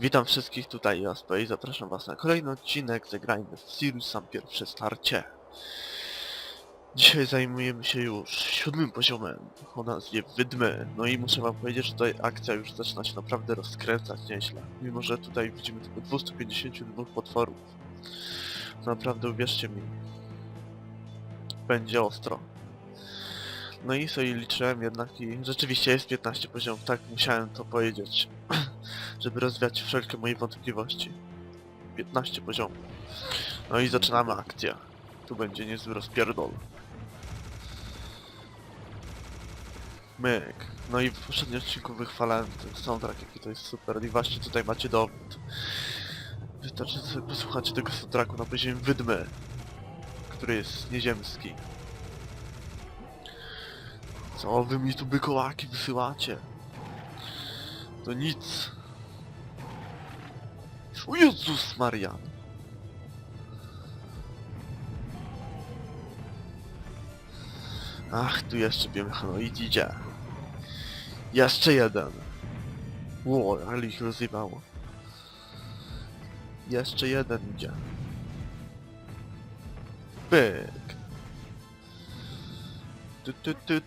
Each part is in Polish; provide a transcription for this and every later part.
Witam wszystkich, tutaj Jasper i zapraszam was na kolejny odcinek Zagrajmy w Sirius Sam pierwsze starcie. Dzisiaj zajmujemy się już siódmym poziomem o nazwie Wydmy. No i muszę wam powiedzieć, że tutaj akcja już zaczyna się naprawdę rozkręcać nieźle. Mimo, że tutaj widzimy tylko 252 potworów. Naprawdę uwierzcie mi, będzie ostro. No i sobie liczyłem jednak i rzeczywiście jest 15 poziomów, tak musiałem to powiedzieć żeby rozwiać wszelkie moje wątpliwości. 15 poziomów. No i zaczynamy akcję. Tu będzie niezły rozpierdol. Myk. No i w poprzednim odcinku wychwalałem ten soundtrack, jaki to jest super. I właśnie tutaj macie dowód. Wystarczy sobie posłuchać tego soundtracku na poziomie wydmy, który jest nieziemski. Co wy mi tu bykołaki wysyłacie? To nic. O Jezus Marian. Ach, tu jeszcze biomechanoid idzie. Jeszcze jeden. Ło, ale ich rozjebało. Jeszcze jeden idzie. Pyk. Tu, tu, tu,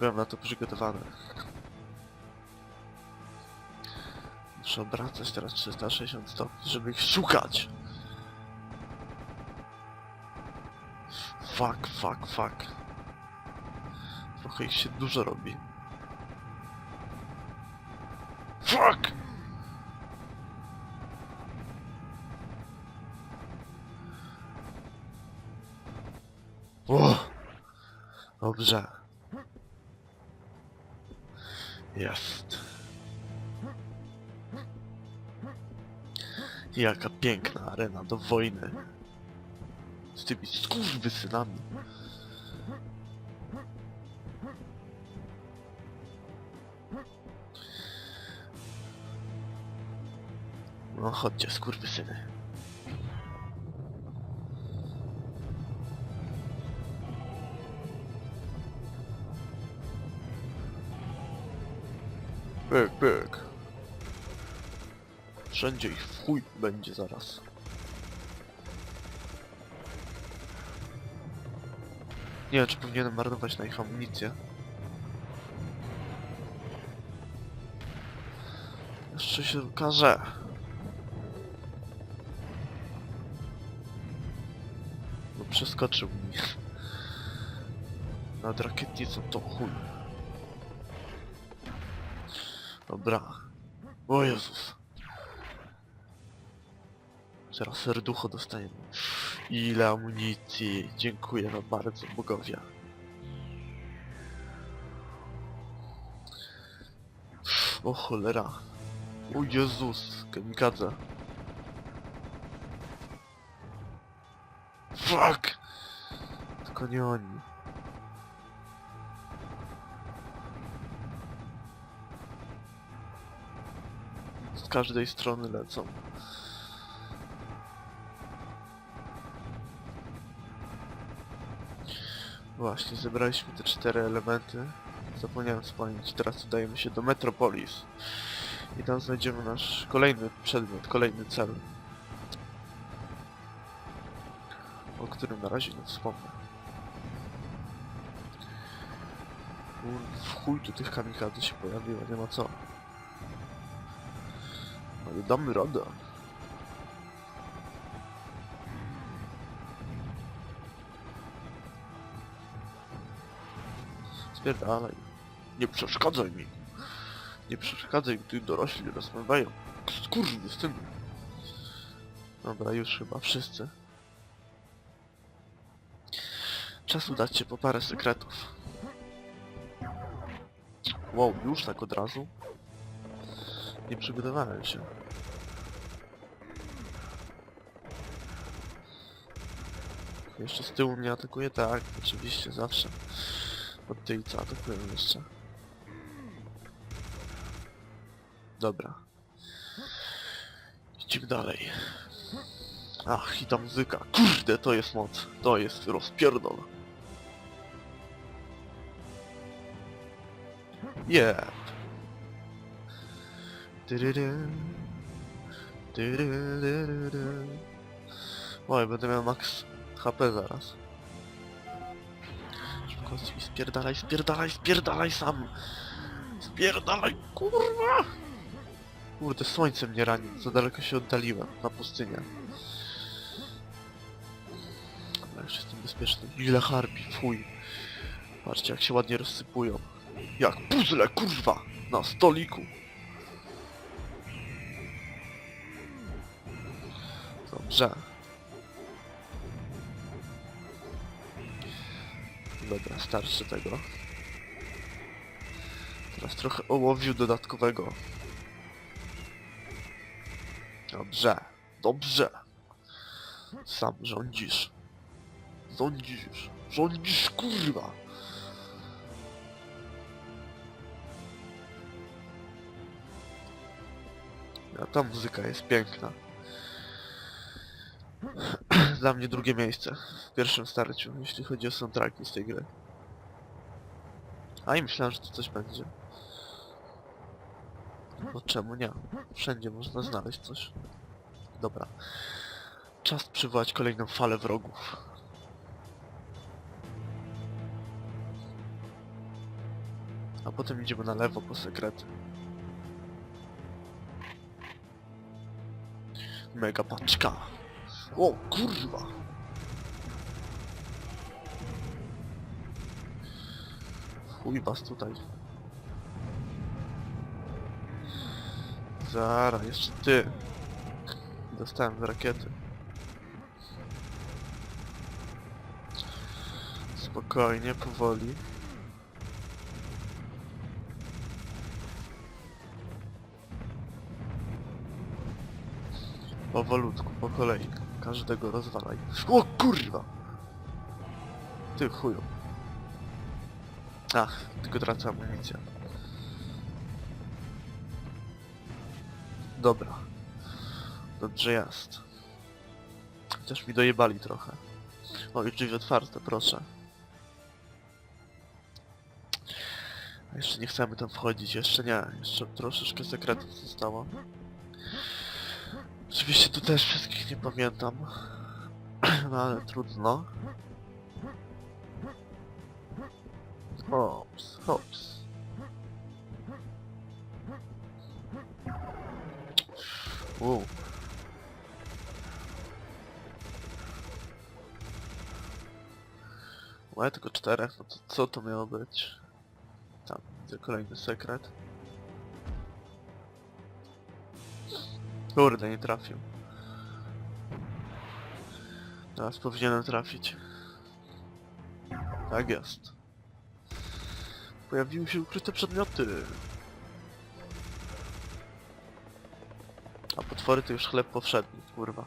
Byłem na to przygotowany. Muszę obracać teraz 360 stopni, żeby ich szukać. Fuck, fuck, fuck. Trochę ich się dużo robi. Fuck! O! Dobrze. Jest. Jaka piękna arena do wojny. Z tymi skurwysynami. No chodźcie, skurwysyny. Pyk, pyk. Wszędzie ich w chuj będzie zaraz. Nie wiem, czy powinienem marnować na ich amunicję. Jeszcze się okaże. No przeskoczył mi. Nad rakietnicą to chuj. Dobra. O Jezus. Zaraz serducho dostajemy. Ile amunicji. Dziękuję wam bardzo, bogowie. O cholera. O Jezus, kamikadze. Fuck! Tylko nie oni. Każdej strony lecą. Właśnie, zebraliśmy te cztery elementy. Zapomniałem wspomnieć, teraz udajemy się do Metropolis. I tam znajdziemy nasz kolejny przedmiot, kolejny cel. O którym na razie nie wspomnę. W chuj tu tych kamikadze się pojawiło, nie ma co. Ale damy radę. Spierdalaj. Nie przeszkadzaj mi. Nie przeszkadzaj, gdy dorośli rozmawiają. Skurwy z tym. Dobra, już chyba wszyscy. Czas udać się po parę sekretów. Wow, już tak od razu? Nie przygotowałem się. Jeszcze z tyłu mnie atakuje? Tak, oczywiście, zawsze. Od co atakują jeszcze. Dobra. Idziemy dalej. Ach, i ta muzyka. Kurde, to jest moc. To jest rozpierdol. Tyryryryry. Oj, będę miał max HP zaraz. Szybko i spierdalaj, spierdalaj, spierdalaj sam! Spierdalaj, kurwa! Kurde, słońce mnie rani, za daleko się oddaliłem, na pustynię. Dobra, już jestem bezpieczny. Ile harpi, fuj. Patrzcie, jak się ładnie rozsypują. Jak puzzle, kurwa! Na stoliku! Dobrze. Dobra, starczy tego. Teraz trochę ołowiu dodatkowego. Dobrze, dobrze. Sam rządzisz. Rządzisz. Rządzisz, kurwa. A ta muzyka jest piękna. Dla mnie drugie miejsce w pierwszym starciu, jeśli chodzi o soundtracki z tej gry. A i myślałem, że to coś będzie. Bo czemu nie? Wszędzie można znaleźć coś. Dobra. Czas przywołać kolejną falę wrogów. A potem idziemy na lewo po sekrety. Mega paczka. O kurwa! Chuj was tutaj. Zara, jeszcze ty. Dostałem z rakiety. Spokojnie, powoli. Powolutku, po kolei. Każdego rozwalaj. O kurwa! Ty chuju. Ach, tylko tracę amunicję. Dobra. Dobrze jest. Chociaż mi dojebali trochę. O, i drzwi otwarte, proszę. Jeszcze nie chcemy tam wchodzić, jeszcze nie. Jeszcze troszeczkę sekretów zostało. Oczywiście tu też wszystkich nie pamiętam. No ale trudno. Hops, hops. Wow. Łe, tylko czterech, no to co to miało być? Tam, widzę kolejny sekret. Kurde, nie trafił. Teraz powinienem trafić. Tak jest. Pojawiły się ukryte przedmioty. A potwory to już chleb powszedni, kurwa.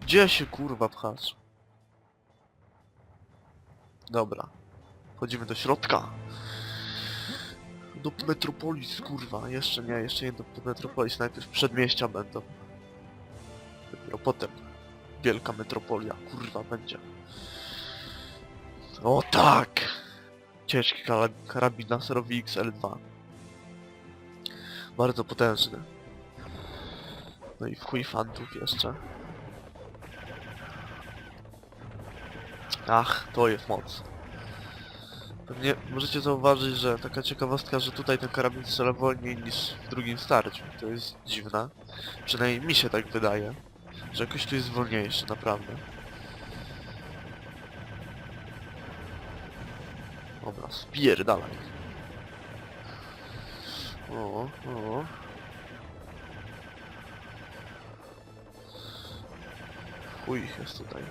Gdzie się kurwa pchasz? Dobra. Wchodzimy do środka. Do Metropolis, kurwa. Jeszcze nie, jeszcze nie do Metropolis. Najpierw przedmieścia będą. Dopiero potem wielka metropolia, kurwa, będzie. O tak! Ciężki kara- karabin laserowy XL2. Bardzo potężny. No i w chuj fantów jeszcze. Ach, to jest moc. Pewnie możecie zauważyć, że taka ciekawostka, że tutaj ten karabin strzela wolniej niż w drugim starciu. To jest dziwne. Przynajmniej mi się tak wydaje. Że jakoś tu jest wolniejszy, naprawdę. Dobra, spierdalaj. O, o. Chuj jest tutaj.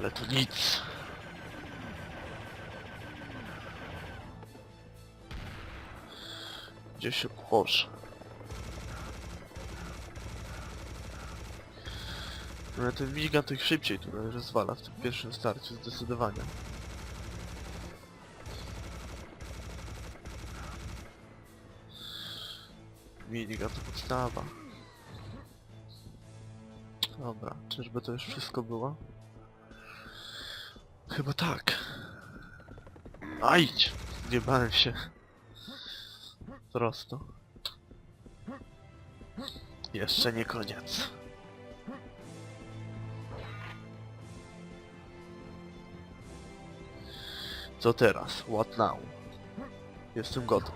Ale to nic. Gdzie się położę? Ale ten minigun tych szybciej tutaj rozwala w tym pierwszym starciu, zdecydowanie. Minigun to podstawa. Dobra, czyżby to już wszystko było? Chyba tak. Ajdź! Nie bałem się. Prosto. Jeszcze nie koniec. Co teraz? What now? Jestem gotów.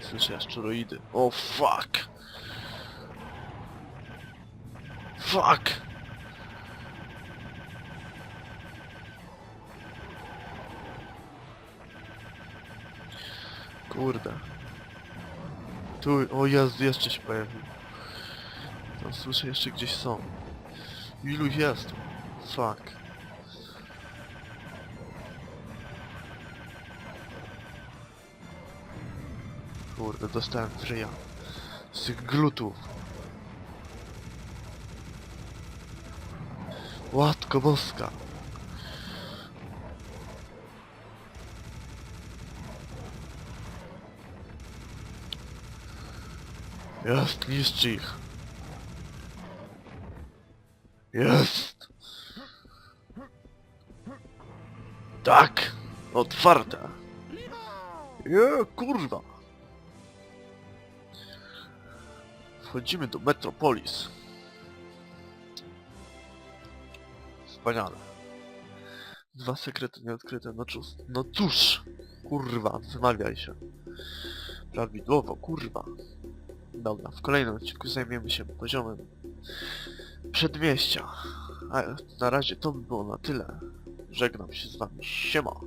Słyszę asteroidy. O oh, fuck! Fuck! Kurde. Tu, o jest, jeszcze się pojawił. Tam słyszę jeszcze gdzieś są. Ilu jest? Fuck. Kurde, dostałem fryja. Z tych glutów. Łatko boska. Jest, niszczy ich. Jest. Tak. Otwarte. Je, kurwa. Wchodzimy do Metropolis. Wspaniale. Dwa sekrety nieodkryte, no cóż, no cóż, kurwa, wymawiaj się. Prawidłowo, kurwa. Dobra, w kolejnym odcinku zajmiemy się poziomem przedmieścia. A na razie to by było na tyle. Żegnam się z wami, siema.